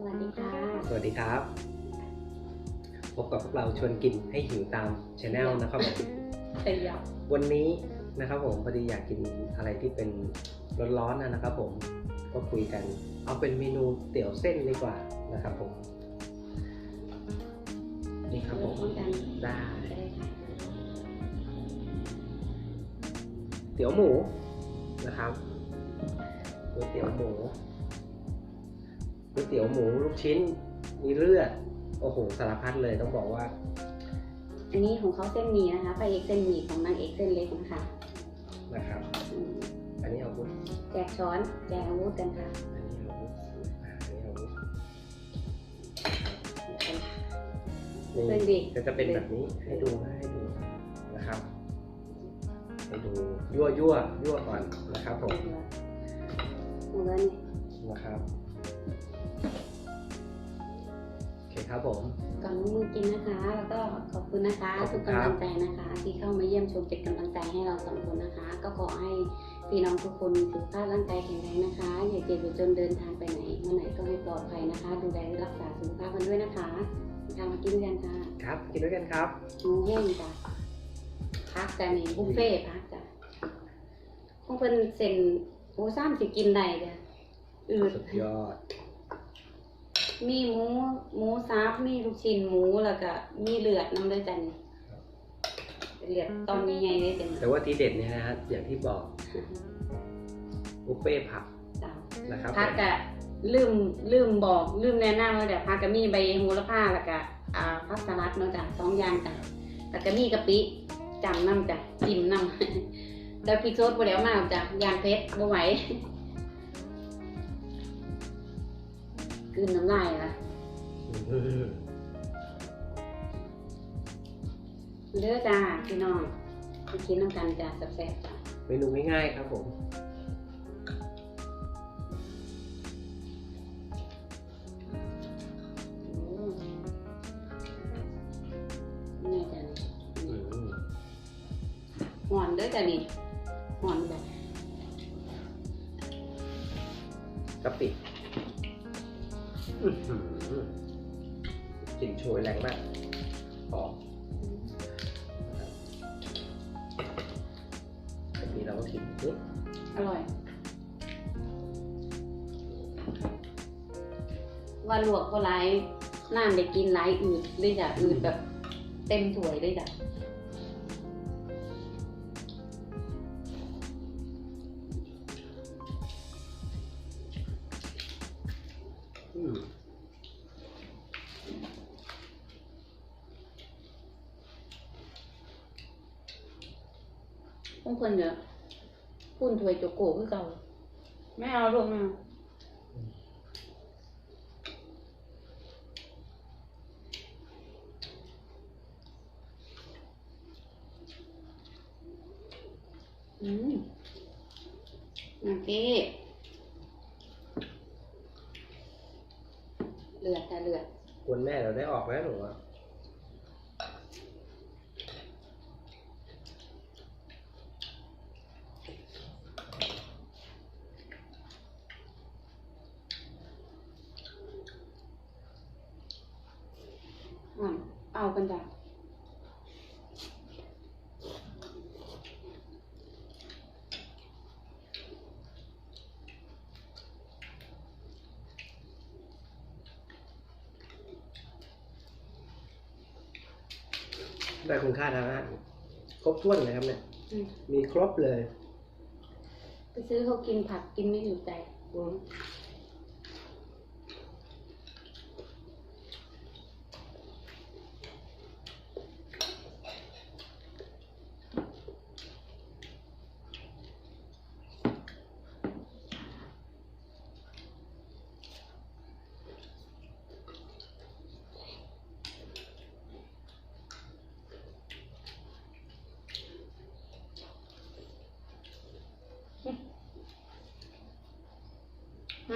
สวัสดีค่ะ สวัสดีครับ พบกับพวกเราชวนกินให้หิวตามช anel นะครับผมเตียบวันนี้นะครับผมพอดีอยากกินอะไรที่เป็นร้อนๆนะนะครับ ผมก็คุยกัน เอาเป็นเมนูเตี๋ยวเส้นดีกว่านะครับผม นี่ครับผมกันได้ได้ค่ะเตี๋ยวหมูนะครับก๋วยเตี๋ยวหมู ก๋วยเตี๋ยวหมูลูกชิ้น มีเลือด โอ้โหสารพัดเลยต้องบอกว่า อันนี้ของเขาเส้นหมี่นะคะพระเอกเส้นหมี่ของนางเอกเส้นเล็กนะคะนะครับ อืมอันนี้เอาวุธแจกช้อนแจกอาวุธกันค่ะอันนี้เอาวุธอ่าอันนี้เอาวุธเพื่อนดีก็จะเป็นแบบนี้ให้ดูให้ดูนะครับให้ดูยั่วยั่วยั่วก่อนนะครับผมหมูเงินนะครับโอ เคครับผม ก่อนลงมือกินนะคะ แล้วก็ขอบคุณนะคะ ขอบคุทุณกครับ กำลังใจนะคะ ที่เข้ามาเยี่ยมชมเป็นกำลังใจให้เราสองคนนะคะ ก็ขอให้พี่น้องทุกคนมีสุขภาพร่างกายแข็งแรงนะคะ อย่าเจ็บอย่าจนเดินทางไปไหนเมื่อไหร่ก็ให้ปลอดภัยนะคะ ดูแลรักษาสุขภาพกันด้วยนะคะทางมากินกันค่ะครับ กินด้วยกันครับ หมูแห้งจ้ะพักจ้ะนี่บุฟเฟ่ต์พักจ้ะพวกเพิ่นเซ็นโอ้ซ้ำสิกินได้จ้ะอืดสุดยอด มีหมูหมูซับมีลูกชิ้นหมูแล้วก็มีเลือดน้ำด้วยจ้ะนี่เลือดตอนนี้ไงเลยจ้ะแต่ว่าที่เด็ดเนี่ยนะฮะอย่างที่บอกบุฟเฟ่ต์ผักจ้ะนะครับพักกะลืมลืมบอกลืมแนะนำเลยแต่พักกะมีใบโหระพาแล้วก็อ่าพักสลัดเนาะจ้ะสองอย่างจ้ะแล้วก็มีกะปิจำน้ำจ้ะจิ้มน้ำแล้วพริกโซดบ่แล้วมากจ้ะยางเพชรบ่ไหว กลืนน้ำลายละอืมเด้อจ้าพี่น้องไปกินน้ำกันจ้าแซ่บๆจ้ะเมนูง่ายๆครับผมโอ้นี่จ้ะนี่อืมหอนเด้อจ้ะนี่หอนแบบกะปิอื้อหือ กลิ่นโชยแรงมากหอมกะปิเราก็ทิ้งนิดอร่อย ว่าลวกก็ไรน้ำได้กินไรอืดเลยจ้ะอืดแบบ เต็มถ้วยเลยจ้ะ บางคนเนี่ยพูนถ้วยโจโก้คือเก่าไม่เอาลูกนะอืมโอเคเลือดแต่เลือด กวนแม่เราได้ออกแล้วหนูอะ อะเอากันจ้ะ ได้คุณค่าทางอาหารครบถ้วนเลยครับเนี่ย อืมมีครบเลย ไปซื้อเขากินผักกินไม่ถูกใจอืม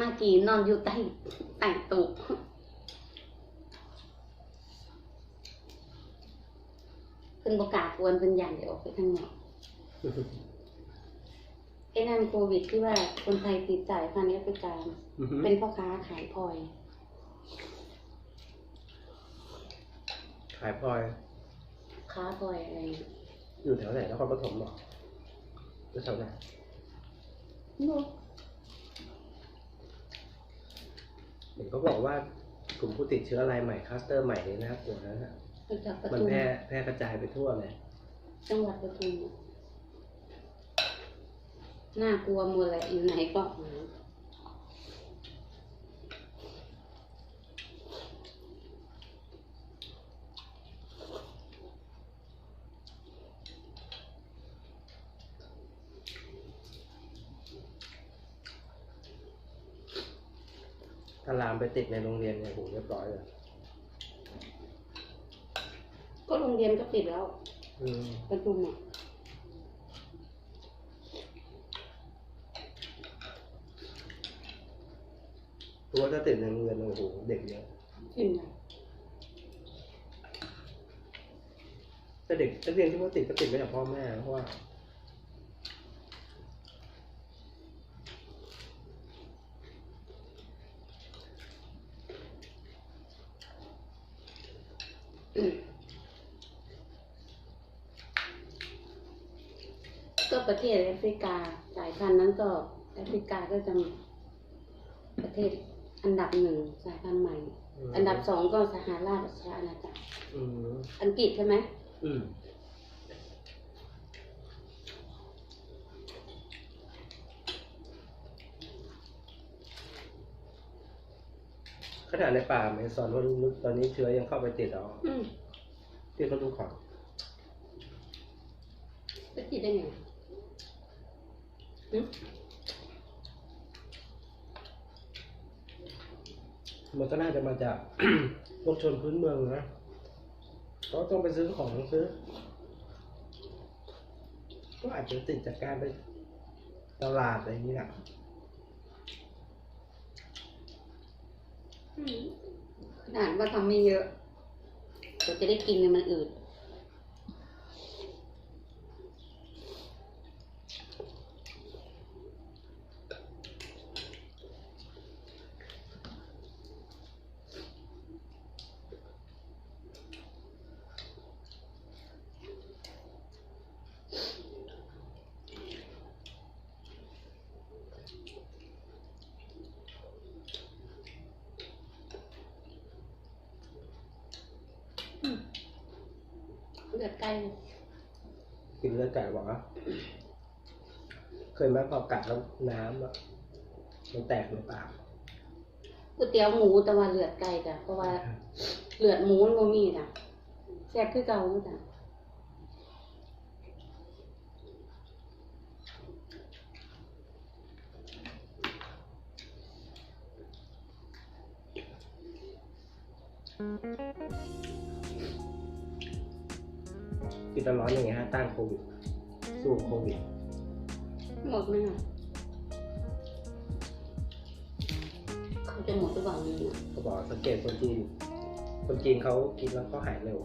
มากีนอนอยู่ใต้ใต้โต๊ะขึ้นประกาศกวนเป็นอย่างเดียวไปทั้งหมดไอ้นั่นโควิดที่ว่าคนไทยติดจ่ายพันแอฟริการเป็นพ่อค้าขายพลอย ขายพลอย ค้าพลอยอะไร อยู่แถวไหนแล้วคนปฐมหรอหรือแถวไหน เห็นเขาบอกว่ากลุ่มผู้ติดเชื้อรายใหม่คลัสเตอร์ใหม่นี่นะครับตัวนั้นน่ะมาจากปมันทุมแพร่แพร่กระจายไปทั่วเลยจังหวัดปทุมอะน่ากลัวหมดแหละอยู่ไหนก็หา ลามไปติดในโรงเรียนเนี่ยโหเรียบร้อยเลยก็โรงเรียนก็ปิดแล้วอืมปทุมอะเพราะว่าถ้าติดในโรงเรียนโอ้โหเด็กเยอะขึ้นมาแต่เด็กนักเรียนที่ว่าติดก็ติดมาจากพ่อแม่เพราะว่า อืมก็ประเทศแอ ฟริกาสายพันธุ์นั้นก็แอฟริกาก็จะประเทศอันดับหนึ่งสายพันธุ์ใหม่ อันดับสองก็สหราชอาณาจักรอืมอังกฤษใช่ไหมอืมขนาดในป่าอเมซอนว่าลึกๆตอนนี้เชื้อยังเข้าไปติดแล้วอืมที่เขาดูของไปติดได้ไงอื มันก็น่าจะมาจาก พวกชนพื้นเมืองนะเขาต้องไปซื้อของซื้อ ก็อาจจะติดจากการไปตลาดอะไรอย่างนี้แหละอืมขนาดว่าทำไม่เยอะเราจะได้กินเนี่ยมันอืด เลือดใกล้กินเลือดไก่บอกว่าเคยไหมพอกัดแล้วน้ำอะมันแตกในปากก๋วยเตี๋ยวหมูแต่ว่าเลือดไก่จ้ะเพราะว่าเลือดหมูมันบ่มีจ้ะแซ่บคือเก่าจ้ะกิน ตอนร้อนอย่างเงี้ยฮะต้านโควิดสู้โควิดหมดไหมอะเขาจะหมดหรือเปล่าเนี่ยเขาบอกสังเกตคนจีน คนจีนเขากินแล้วเขาหายเร็ว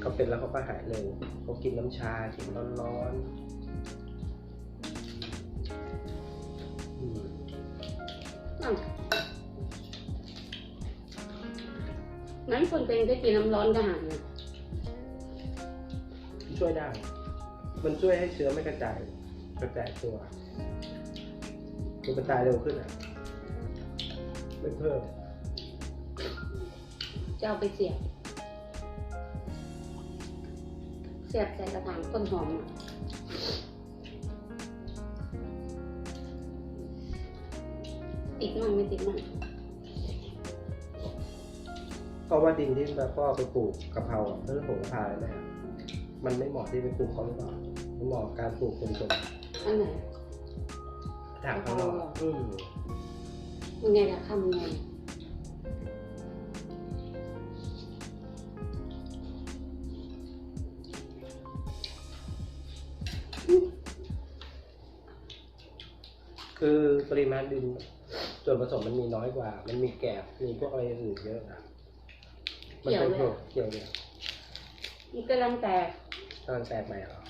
เขาเป็นแล้วเขาก็หายเร็วเขากินน้ำชากินร้อนๆอืมอ้าวนั้นคนเป็นก็กินน้ำร้อนก็หายนะ ช่วยได้ มันช่วยให้เชื้อไม่กระจายกระจายตัวคือมันตายเร็วขึ้นอะไม่เพิ่มจะเอาไปเสียบ เสียบใส่กระถางต้นหอมอะติดมั่งไม่ติดมั่งเพราะว่าดินที่แบบพ่อไปปลูกกะเพราอะเรื่องโหระพาเนี่ย มันไม่เหมาะที่ไปปลูกเขาหรือเปล่ามันเหมาะกับการปลูกเป็นต้นอันไหนถางข้างนอกกะเพราเหรออืมยังไงล่ะทำยังไงอืมคือปริมาณดินส่วนผสมมันมีน้อยกว่า มันมีแกบมีพวกอะไรอื่นเยอะนะมันเป็นพวกเกี่ยวเนี่ยมันกำลังแตก กำลังแตกใหม่เหรอ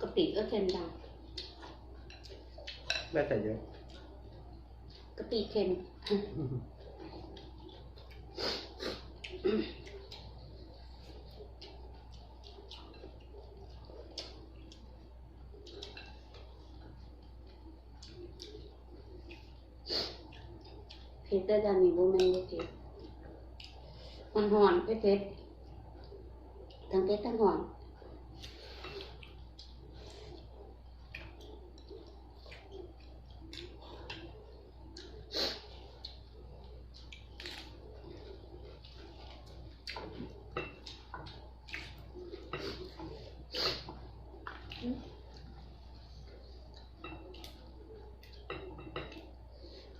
กะปิก็เค็มจังไม่ใส่เยอะกะปิเค็ม เผ็ดแต่จานนี้บ่แม่นบ่เผ็ดมันหอนเผ็ดเผ็ดทั้งเผ็ดทั้งหอน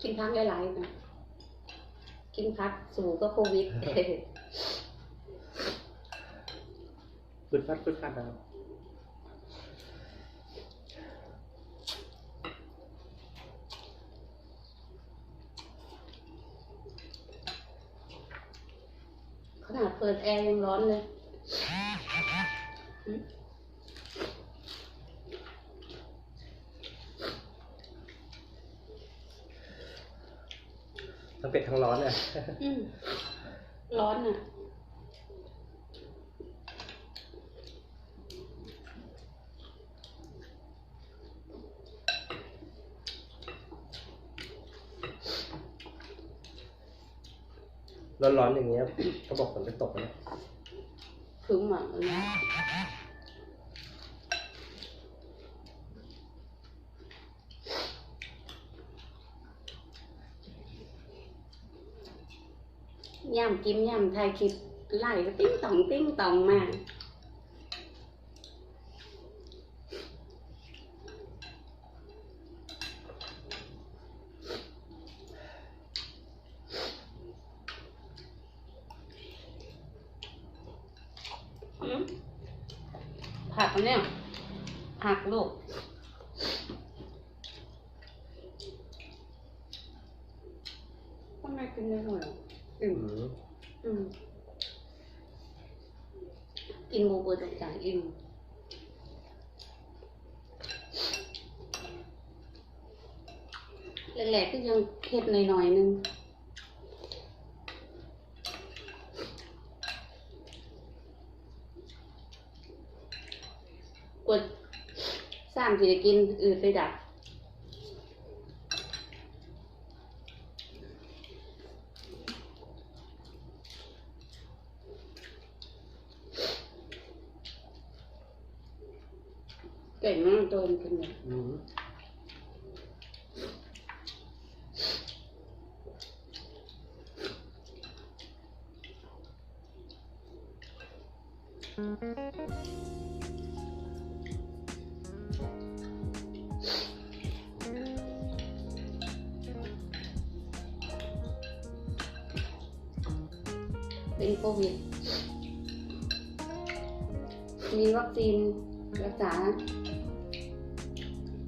กินพักหลายๆนะกิน พักสู่ก็โควิดฟึดฟัดฟึดฟัดนะครับขนาดเปิดแอร์ยังร้อนเลย ร้อนเนี่ยอืมร้อนอะร้อนๆอย่างเงี้ยเขาบอกฝนจะตกนะคึ้มอะอันเนี้ย ย่ำกินย่ำถ่ายคลิปไล่ติ้งต่องติ้งต่องมาอืมผักอันเนี่ยผักลูกทำไมกินไม่หมดอะอื อื ม ม อืม กินหมูเปิดตรงกลางอิ่มแรกๆก็ยังเค็ดหน่อยๆนึงกดสามสิได้กินอืดไปดับ เก่งมากโดนกันเนี่ยอืมเป็นโควิดมีวัคซีนรักษา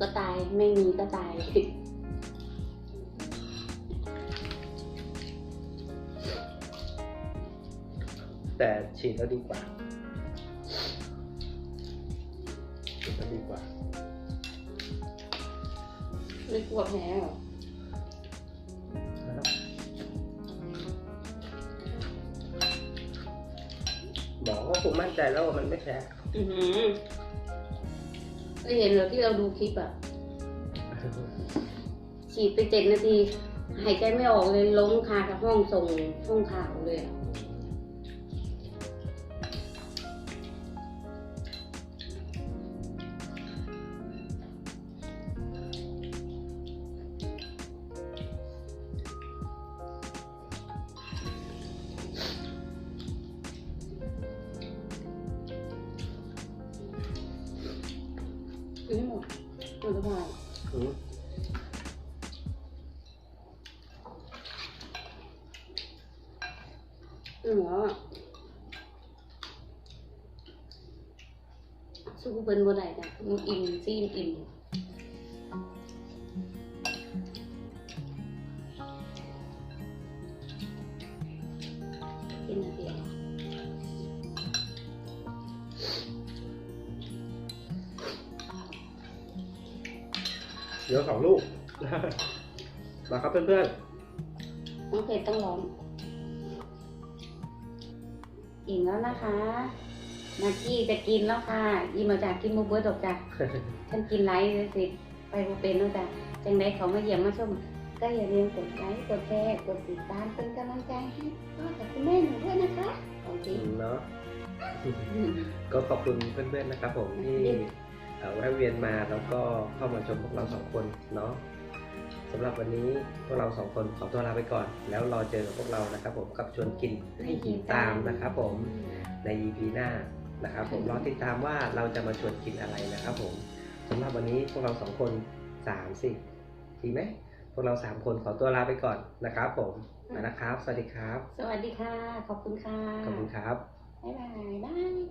ก็ตายไม่มีก็ตายแต่ฉีดแล้วดีกว่าฉีดแล้วดีกว่า ไม่กลัวแพ้หรอนะครับหมอก็คงมั่นใจแล้วว่ามันไม่แพ้อือหือ ได้เห็นเหรอที่เราดูคลิปอะฉีดไปเจ็ดนาที หายใจไม่ออกเลยล้มคากับห้องส่งห้องข่าวเลยอะ หมดแล้วพออืมอืมแล้วอะสู้เปิ้นบ่ได้จ้ะมันอิ่มซีมอิ่ม เดี๋ยวสองลูกมาครับเพื่อนน้องเพจต้องร้องอิ่มแล้วนะคะมากี้จะกินแล้วค่ะยิ้มมาจากกินมูเบิร์ดอกจ้ะๆ ฉันกินไลฟ์เลยสิ ไปบ่เป็นแล้วจ้ะจังไดเขามาเยี่ยมมาชม ก็อย่าลืมกดไลค์กดแชร์กดติดตามเป็นกำลังใจให้พ่อกับคุณแม่หนูด้วยนะคะของจริงเนาะ ก็ขอบคุณเพื่อนๆนะครับผมที่เอ่อ แวะเวียนมาแล้วก็เข้ามาชมพวกเราสองคนเนาะสำหรับวันนี้พวกเราสองคนขอตัวลาไปก่อน แล้วรอเจอกับพวกเรานะครับ ผมกับชวนกินให้หิวตามนะครับผมใน EP หน้านะครับ ผมรอติดตามว่าเราจะมาชวนกินอะไรนะครับ ผมสำหรับวันนี้พวกเราสองคนสามสิดีไหมพวกเราสามคนขอตัวลาไปก่อนนะครับ ผมมานะครับ สวัสดีครับ สวัสดีค่ะ ขอบคุณค่ะ ขอบคุณครับ บ๊ายบายบาย